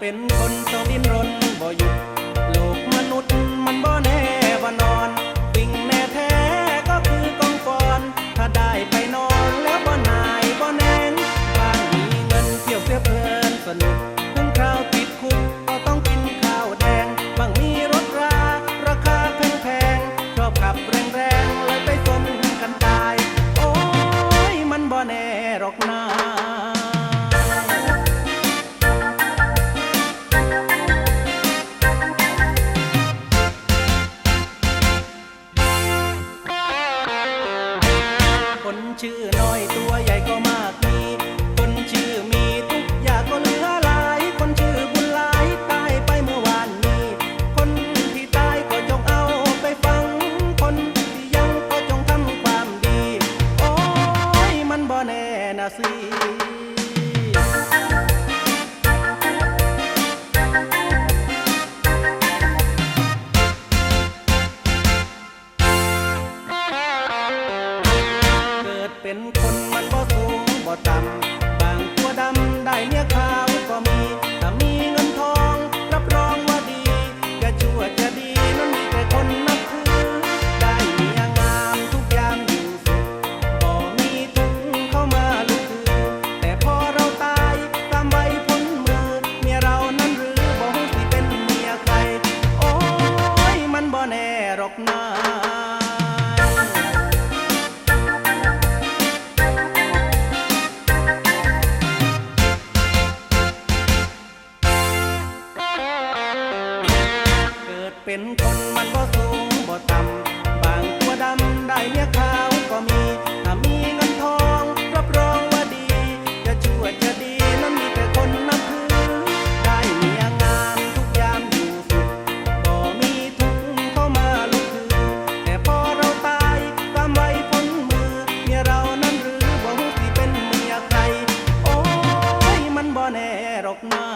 เป็นคนต้องดิ้นรนบ่หยุดโลกมนุษย์มันบ่แน่ว่านอนสิ่งแน่แท้ก็คือกองฟอน ถ้าได้ไปนอนแล้วบ่นายบ่แนงบางมีเงินเที่ยวเพื่อเพลินสนุกถึงคราวติดคุกก็ต้องกินข้าวแดงบางมีรถราราคาแพงๆชอบขับแรงๆเลยไปสนกันตาย โอ้ยมันบ่แน่หรอกนา ชื่อน้อยตัวใหญ่ก็มากมี คนชื่อมีทุกอย่างก็เหลือหลาย คนชื่อบุญหลายตายไปเมื่อวานนี้ คนที่ตายก็จงเอาไปฟัง คนที่ยังก็จงทำความดี โอ้ยมันบ่แน่นะสิ เป็นคนมันบ่สูงบ่ต่ำ เป็นคนมันก็สูงบ่ต่ำบางตัวดำได้เมียขาวก็มีถ้ามีเงินทองรับรองว่าดี จะชั่วจะดีนั้นมีแต่คนนับถือได้เมียงามทุกยามอยู่สุขบ่มีทุกข์เข้ามาลุกคือแต่พอเราตายตามไว้พ้นมือเมียเรานั้นหรือบ่ฮู้สิเป็นเมียใครโอ้ยมันบ่แน่หรอกนา